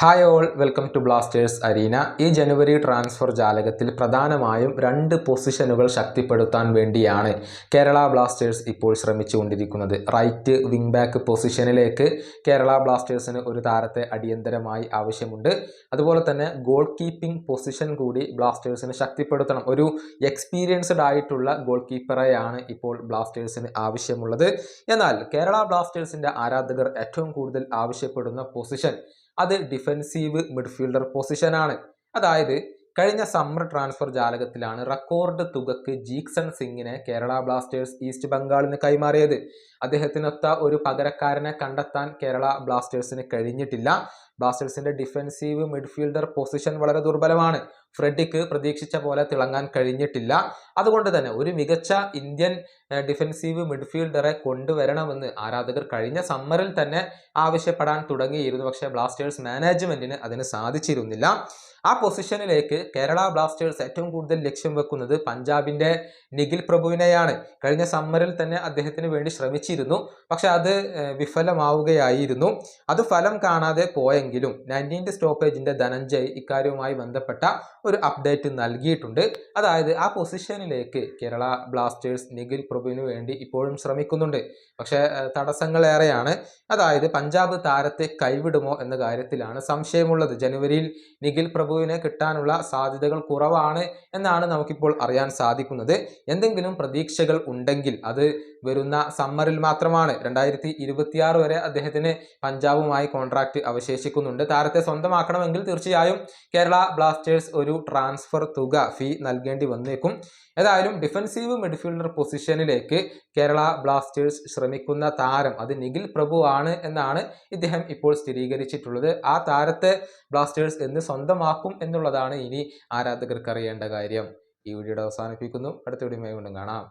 Hi all welcome to Blasters arena ഈ ജനുവരി transfer ജാലകത്തിൽ പ്രധാനമായും രണ്ട് പൊസിഷനുകൾ ശക്തിപ്പെടുത്താൻ വേണ്ടിയാണ് കേരള ബ്ലാസ്റ്റേഴ്സ് ഇപ്പോൾ ശ്രമിച്ചുകൊണ്ടിരിക്കുന്നത്. റൈറ്റ് വിങ് ബാക്ക് പൊസിഷനിലേക്ക് കേരള ബ്ലാസ്റ്റേഴ്സിന് ഒരു താരത്തെ അടിയന്തരമായി ആവശ്യമുണ്ട്. അതുപോലെ തന്നെ ഗോൾ കീപ്പിംഗ് പൊസിഷൻ കൂടി ബ്ലാസ്റ്റേഴ്സിന് ശക്തിപ്പെടുത്തണം. ഒരു എക്സ്പീരിയൻസ്ഡ് ആയിട്ടുള്ള ഗോൾ കീപ്പറെയാണ് ഇപ്പോൾ ബ്ലാസ്റ്റേഴ്സിന് ആവശ്യമുള്ളത്. എന്നാൽ കേരള ബ്ലാസ്റ്റേഴ്സിന്റെ ആരാധകർ ഏറ്റവും കൂടുതൽ ആവശ്യപ്പെടുന്ന പൊസിഷൻ അത് ഡിഫൻസീവ് മിഡ്ഫീൽഡർ പൊസിഷനാണ് അതായത് കഴിഞ്ഞ സമ്മർ ട്രാൻസ്ഫർ ജാലകത്തിലാണ് റെക്കോർഡ് തുകക്ക് ജീക്സൺ സിംഗിനെ കേരള ബ്ലാസ്റ്റേഴ്സ് ഈസ്റ്റ് ബംഗാളിന് കൈമാറിയത്. അദ്ദേഹത്തിനൊത്ത ഒരു പകരക്കാരനെ കണ്ടെത്താൻ കേരള ബ്ലാസ്റ്റേഴ്സിന് കഴിഞ്ഞിട്ടില്ല. ബ്ലാസ്റ്റേഴ്സിന്റെ ഡിഫൻസീവ് മിഡ്ഫീൽഡർ പൊസിഷൻ വളരെ ദുർബലമാണ്. ഫ്രെഡിക്ക് പ്രതീക്ഷിച്ച പോലെ തിളങ്ങാൻ കഴിഞ്ഞിട്ടില്ല. അതുകൊണ്ട് തന്നെ ഒരു മികച്ച ഇന്ത്യൻ ഡിഫൻസീവ് മിഡ്ഫീൽഡറെ കൊണ്ടുവരണമെന്ന് ആരാധകർ കഴിഞ്ഞ സമ്മറിൽ തന്നെ ആവശ്യപ്പെടാൻ തുടങ്ങിയിരുന്നു. പക്ഷെ ബ്ലാസ്റ്റേഴ്സ് മാനേജ്മെന്റിന് അതിന് സാധിച്ചിരുന്നില്ല. ആ പൊസിഷനിലേക്ക് കേരള ബ്ലാസ്റ്റേഴ്സ് ഏറ്റവും കൂടുതൽ ലക്ഷ്യം വെക്കുന്നത് പഞ്ചാബിന്റെ നിഖിൽ പ്രഭുവിനെയാണ്. കഴിഞ്ഞ സമ്മറിൽ തന്നെ അദ്ദേഹത്തിന് വേണ്ടി ശ്രമിച്ചിരുന്നു. പക്ഷെ അത് വിഫലമാവുകയായിരുന്നു. അത് ഫലം കാണാതെ പോയെങ്കിലും നയന്റീൻത് സ്റ്റോപ്പേജിന്റെ ധനഞ്ജയ് ഇക്കാര്യവുമായി ബന്ധപ്പെട്ട ഒരു അപ്ഡേറ്റ് നൽകിയിട്ടുണ്ട്. അതായത് ആ പൊസിഷനിലേക്ക് കേരള ബ്ലാസ്റ്റേഴ്സ് നിഖിൽ പ്രഭുവിന് വേണ്ടി ഇപ്പോഴും ശ്രമിക്കുന്നുണ്ട്. പക്ഷേ തടസ്സങ്ങളേറെയാണ്. അതായത് പഞ്ചാബ് താരത്തെ കൈവിടുമോ എന്ന കാര്യത്തിലാണ് സംശയമുള്ളത്. ജനുവരിയിൽ നിഖിൽ പ്രഭുവിനെ കിട്ടാനുള്ള സാധ്യതകൾ കുറവാണ് എന്നാണ് നമുക്കിപ്പോൾ അറിയാൻ സാധിക്കുന്നത്. എന്തെങ്കിലും പ്രതീക്ഷകൾ ഉണ്ടെങ്കിൽ അത് വരുന്ന സമ്മറിൽ മാത്രമാണ്. രണ്ടായിരത്തി ഇരുപത്തിയാറ് വരെ അദ്ദേഹത്തിന് പഞ്ചാബുമായി കോൺട്രാക്ട് അവശേഷിക്കുന്നുണ്ട്. താരത്തെ സ്വന്തമാക്കണമെങ്കിൽ തീർച്ചയായും കേരള ബ്ലാസ്റ്റേഴ്സ് ഒരു ട്രാൻസ്ഫർ തുക ഫീ നൽകേണ്ടി വന്നേക്കും. ഏതായാലും ഡിഫൻസീവ് മിഡ്ഫീൽഡർ പൊസിഷനിലേക്ക് കേരള ബ്ലാസ്റ്റേഴ്സ് ശ്രമിക്കുന്ന താരം അത് നിഖിൽ പ്രഭു ആണ് എന്നാണ് ഇദ്ദേഹം ഇപ്പോൾ സ്ഥിരീകരിച്ചിട്ടുള്ളത്. ആ താരത്തെ ബ്ലാസ്റ്റേഴ്സ് എന്ന് സ്വന്തമാക്കും എന്നുള്ളതാണ് ഇനി ആരാധകർക്ക് അറിയേണ്ട കാര്യം. ഈ വീഡിയോയുടെ അവസാനിപ്പിക്കുന്നു. അടുത്ത വീഡിയോ കാണാം.